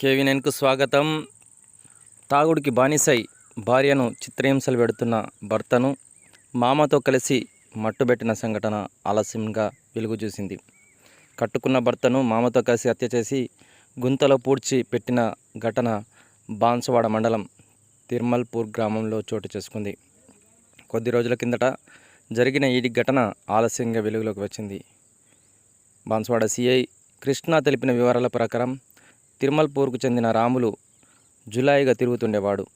కేవీనెన్కు స్వాగతం. తాగుడికి బానిసై భార్యను చిత్రహింసలు పెడుతున్న భర్తను మామతో కలిసి మట్టుబెట్టిన సంఘటన ఆలస్యంగా వెలుగు చూసింది కట్టుకున్న భర్తను మామతో కలిసి హత్య చేసి గుంతలో పూడ్చి పెట్టిన ఘటన బాన్సువాడ మండలం తిర్మల్పూర్ గ్రామంలో చోటు చేసుకుంది. కొద్ది రోజుల కిందట జరిగిన ఈ ఘటన ఆలస్యంగా వెలుగులోకి వచ్చింది. బాన్సువాడ సిఐ కృష్ణ తెలిపిన వివరాల ప్రకారం తిరుమల్పూర్కు చెందిన రాములు జులాయిగా తిరుగుతుండేవాడు.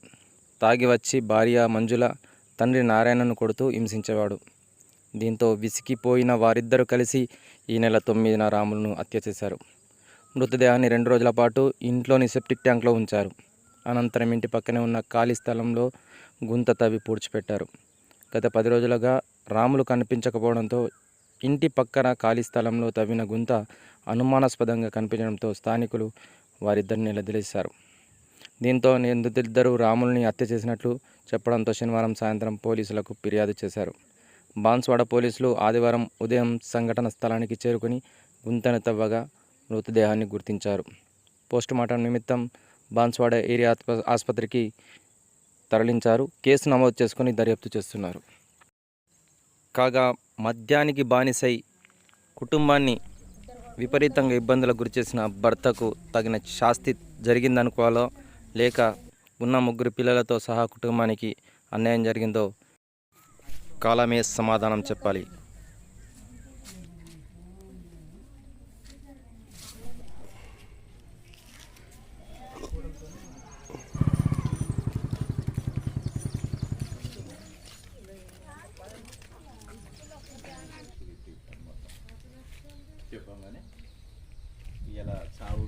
తాగి వచ్చి భార్య మంజుల తండ్రి నారాయణను కొడుతూ హింసించేవాడు. దీంతో విసిగిపోయిన వారిద్దరూ కలిసి ఈ నెల తొమ్మిదిన రాములను హత్య చేశారు. మృతదేహాన్ని రెండు రోజుల పాటు ఇంట్లోని సెప్టిక్ ట్యాంక్లో ఉంచారు. అనంతరం ఇంటి పక్కనే ఉన్న ఖాళీ స్థలంలో గుంత తవ్వి పూడ్చిపెట్టారు. గత పది రోజులుగా రాములు కనిపించకపోవడంతో ఇంటి పక్కన ఖాళీ స్థలంలో తవ్విన గుంత అనుమానాస్పదంగా కనిపించడంతో స్థానికులు వారిద్దరిని నిలదీశారు. దీంతో నిందితులిద్దరూ రాముల్ని హత్య చేసినట్లు చెప్పడంతో శనివారం సాయంత్రం పోలీసులకు ఫిర్యాదు చేశారు. బాన్స్వాడ పోలీసులు ఆదివారం ఉదయం సంఘటన స్థలానికి చేరుకుని గుంతను తవ్వగా మృతదేహాన్ని గుర్తించారు. పోస్టుమార్టం నిమిత్తం బాన్స్వాడ ఏరియా ఆస్ప- ఆసుపత్రికి తరలించారు. కేసు నమోదు చేసుకుని దర్యాప్తు చేస్తున్నారు. కాగా మద్యానికి బానిసై కుటుంబాన్ని విపరీతంగా ఇబ్బందులకు గురిచేసిన భర్తకు తగిన శాస్తి జరిగిందనుకోవాలో లేక ఉన్న ముగ్గురు పిల్లలతో సహా కుటుంబానికి అన్యాయం జరిగిందో కాలమే సమాధానం చెప్పాలి. చెప్పగానే ఇలా చావు.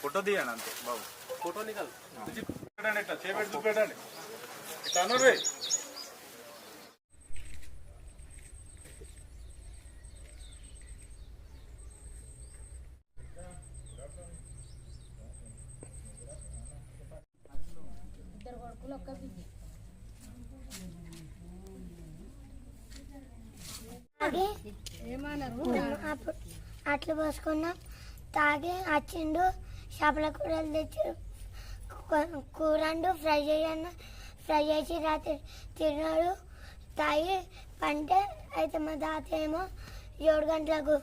ఫోటో తీయండి అంతే బాబు. ఫోటో నికాలు పెట్టండి ఇట్లా చేపెట్టి చూపెట్టండి. ఇట్లా అన్నారు అట్లు పోసుకున్నాం తాగి వచ్చిండు చేపల కూరలు తెచ్చి కూరండు ఫ్రై చేయన్న ఫ్రై చేసి రాత్రి తిన్నాడు. తాగి పంటే అయితే మా తాత ఏమో ఏడు గంటలకు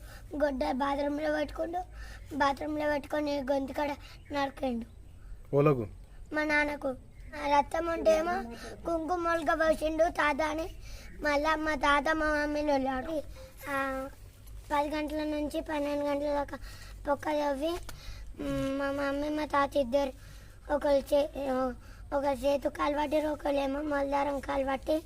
గొడ్డ బాత్రూంలో పెట్టుకుండు. బాత్రూంలో పెట్టుకొని గొంతు కాడ నరికిండు. మా నాన్నకు. ఆ రక్తం ఉంటేమో మొలక పోసిండు తాత అని. మళ్ళీ మా తాత మా మమ్మీని వెళ్ళాడు. పది గంటల నుంచి పన్నెండు గంటల దాకా పొక్క తవ్వి మా మమ్మీ మా తాత ఇద్దరు ఒకరు చే ఒక చేతు కాలు పట్టిరు ఒకరు ఏమో మొలదారం కాలు పట్టి